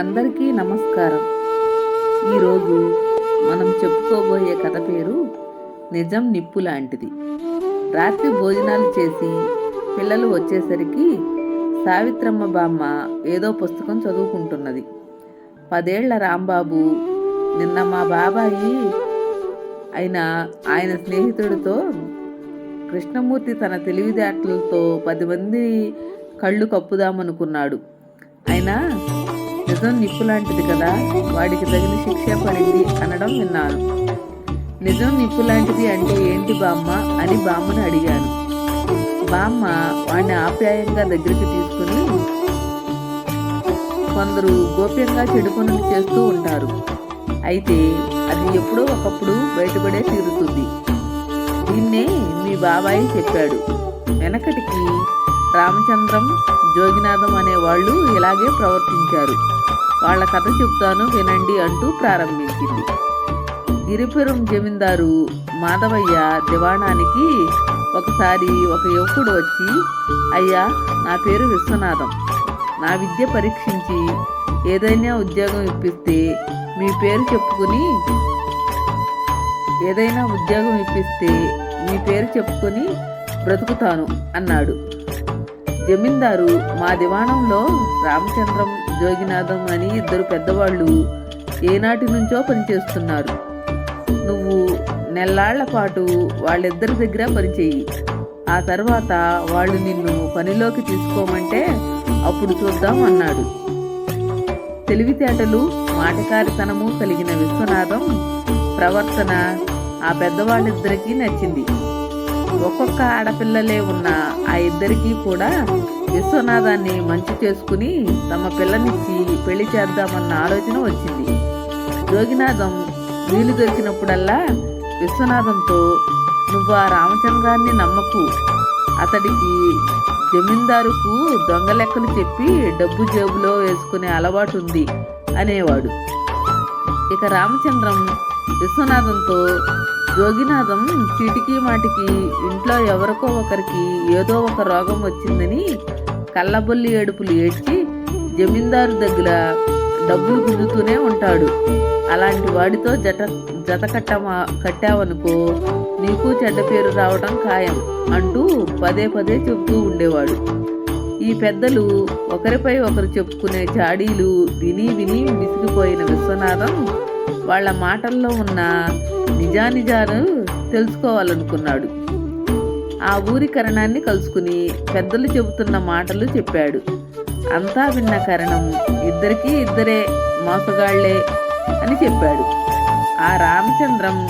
అందరికీ నమస్కారం. ఈరోజు మనం చెప్పుకోబోయే కథ పేరు నిజం నిప్పు లాంటిది. రాత్రి భోజనాలు చేసి పిల్లలు వచ్చేసరికి సావిత్రమ్మ బామ్మ ఏదో పుస్తకం చదువుకుంటున్నది. పదేళ్ళ రాంబాబు నిన్న మా బాబాయి అయిన ఆయన స్నేహితుడితో కృష్ణమూర్తి తన తెలివితేటలతో పది మంది కళ్ళు కప్పుదామనుకున్నాడు. అయినా నిజం నిప్పు లాంటిది కదా? వాడికి తగిన శిక్ష పడింది అనడం విన్నాను. నిజం నిప్పు లాంటిది అంటే ఏంటి బామ్మ అని బామ్మని అడిగాను. బామ్మ వాడిని ఆప్యాయంగా దగ్గరికి తీసుకుని కొందరు గోప్యంగా చెడు పనులు చేస్తూ ఉంటారు. అయితే అది ఎప్పుడో ఒకప్పుడు బయటపడే తీరుతుంది. దీన్నే మీ బాబాయి చెప్పాడు. వెనకటికి రామచంద్రం జోగినాథం అనేవాళ్ళు ఇలాగే ప్రవర్తించారు. వాళ్ళ కథ చెప్తాను వినండి అంటూ ప్రారంభించింది. గిరిపురం జమీందారు మాధవయ్య దివాణానికి ఒకసారి ఒక యువకుడు వచ్చి అయ్యా నా పేరు విశ్వనాథం. నా విద్య పరీక్షించి ఏదైనా ఉద్యోగం ఇప్పిస్తే మీ పేరు చెప్పుకుని ఏదైనా ఉద్యోగం ఇప్పిస్తే మీ పేరు చెప్పుకొని బ్రతుకుతాను అన్నాడు. జమీందారు మా దివాణంలో రామచంద్రం జోగినాథం అని ఇద్దరు పెద్దవాళ్ళు ఏనాటి నుంచో పనిచేస్తున్నారు. నువ్వు నెల్లాళ్ళ పాటు వాళ్ళిద్దరి దగ్గర పనిచేయి ఆ తర్వాత వాళ్ళు నిన్ను పనిలోకి తీసుకోమంటే అప్పుడు చూద్దాం అన్నాడు. తెలివితేటలు మాటకారితనము కలిగిన విశ్వనాథం ప్రవర్తన ఆ పెద్దవాళ్ళిద్దరికీ నచ్చింది. ఒక్కొక్క ఆడపిల్లలే ఉన్న ఆ ఇద్దరికీ కూడా విశ్వనాథాన్ని మంచి చేసుకుని తమ పిల్లనిచ్చి పెళ్ళి చేద్దామన్న ఆలోచన వచ్చింది. జోగినాథం వీలు దొరికినప్పుడల్లా విశ్వనాథంతో నువ్వు ఆ రామచంద్రాన్ని నమ్మకు. అతడికి జమీందారుకు దొంగ లెక్కలు చెప్పి డబ్బు జేబులో వేసుకునే అలవాటు ఉంది అనేవాడు. ఇక రామచంద్రం విశ్వనాథంతో జోగినాథం చీటికి మాటికి ఇంట్లో ఎవరికో ఒకరికి ఏదో ఒక రోగం వచ్చిందని కళ్ళబొల్లి ఏడుపులు ఏడ్చి జమీందారు దగ్గర డబ్బులు గుంజుతూనే ఉంటాడు. అలాంటి వాడితో జట జత కట్టమా కట్టావనుకో నీకు చెడ్డ పేరు రావడం ఖాయం అంటూ పదే పదే చెబుతూ ఉండేవాడు. ఈ పెద్దలు ఒకరిపై ఒకరు చెప్పుకునే చాడీలు విని విని విసిగిపోయిన విశ్వనాథం వాళ్ళ మాటల్లో ఉన్న నిజానిజాలు తెలుసుకోవాలనుకున్నాడు. ఆ ఊరి కరణాన్ని కలుసుకుని పెద్దలు చెబుతున్న మాటలు చెప్పాడు. అంతా విన్న కరణం ఇద్దరికీ ఇద్దరే మోసగాళ్ళే అని చెప్పాడు. ఆ రామచంద్రం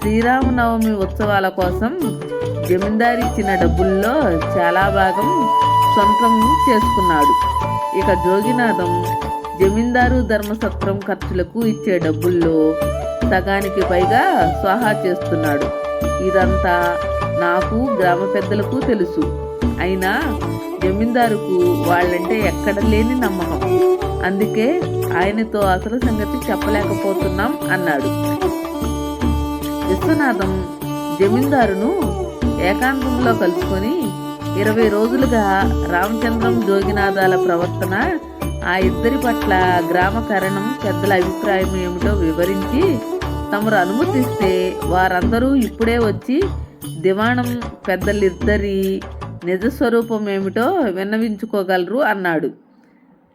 శ్రీరామనవమి ఉత్సవాల కోసం జమీందారిచ్చిన డబ్బుల్లో చాలా భాగం సొంతం చేసుకున్నాడు. ఇక జోగినాథం జమీందారు ధర్మసత్రం ఖర్చులకు ఇచ్చే డబ్బుల్లో సగానికి పైగా స్వాహా చేస్తున్నాడు. ఇదంతా నాకు గ్రామ పెద్దలకు తెలుసు. అయినా జమీందారుకు వాళ్ళంటే ఎక్కడ లేని నమ్మకం. అందుకే ఆయనతో అసలు సంగతి చెప్పలేకపోతున్నాం అన్నాడు. విశ్వనాథం జమీందారును ఏకాంతంలో కలుసుకొని ఇరవై రోజులుగా రామచంద్రం జోగినాథాల ప్రవర్తన ఆ ఇద్దరి పట్ల గ్రామ కరణం పెద్దల అభిప్రాయం ఏమిటో వివరించి తమరు అనుమతిస్తే వారందరూ ఇప్పుడే వచ్చి దివాణం పెద్దలిద్దరి నిజస్వరూపం ఏమిటో విన్నవించుకోగలరు అన్నాడు.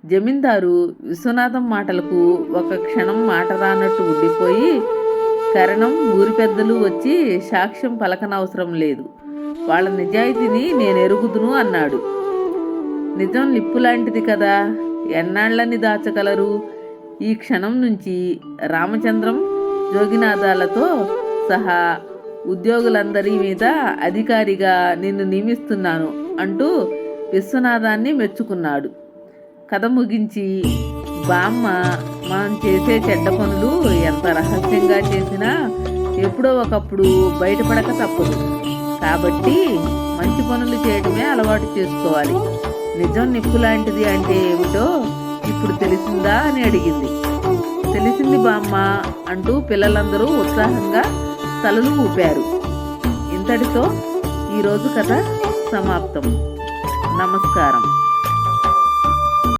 జమీందారు విశ్వనాథం మాటలకు ఒక క్షణం మాట రానట్టు ఉండిపోయి కరణం ఊరి పెద్దలు వచ్చి సాక్ష్యం పలకనవసరం లేదు. వాళ్ళ నిజాయితీని నేను ఎరుగుదును అన్నాడు. నిజం నిప్పు లాంటిది కదా. ఎన్నాళ్ళని దాచగలరు? ఈ క్షణం నుంచి రామచంద్రం జోగినాథాలతో సహా ఉద్యోగులందరి మీద అధికారిగా నిన్ను నియమిస్తున్నాను అంటూ విశ్వనాథాన్ని మెచ్చుకున్నాడు. కథ ముగించి బామ్మ మనం చేసే చెడ్డ పనులు ఎంత రహస్యంగా చేసినా ఎప్పుడో ఒకప్పుడు బయటపడక తప్పదు. కాబట్టి మంచి పనులు చేయడమే అలవాటు చేసుకోవాలి. నిజం నిప్పు లాంటిది అంటే ఏమిటో ఇప్పుడు తెలిసిందా అని అడిగింది. తెలిసింది బామ్మ అంటూ పిల్లలందరూ ఉత్సాహంగా తలలు ఊపారు. ఇంతటితో ఈరోజు కథ సమాప్తం. నమస్కారం.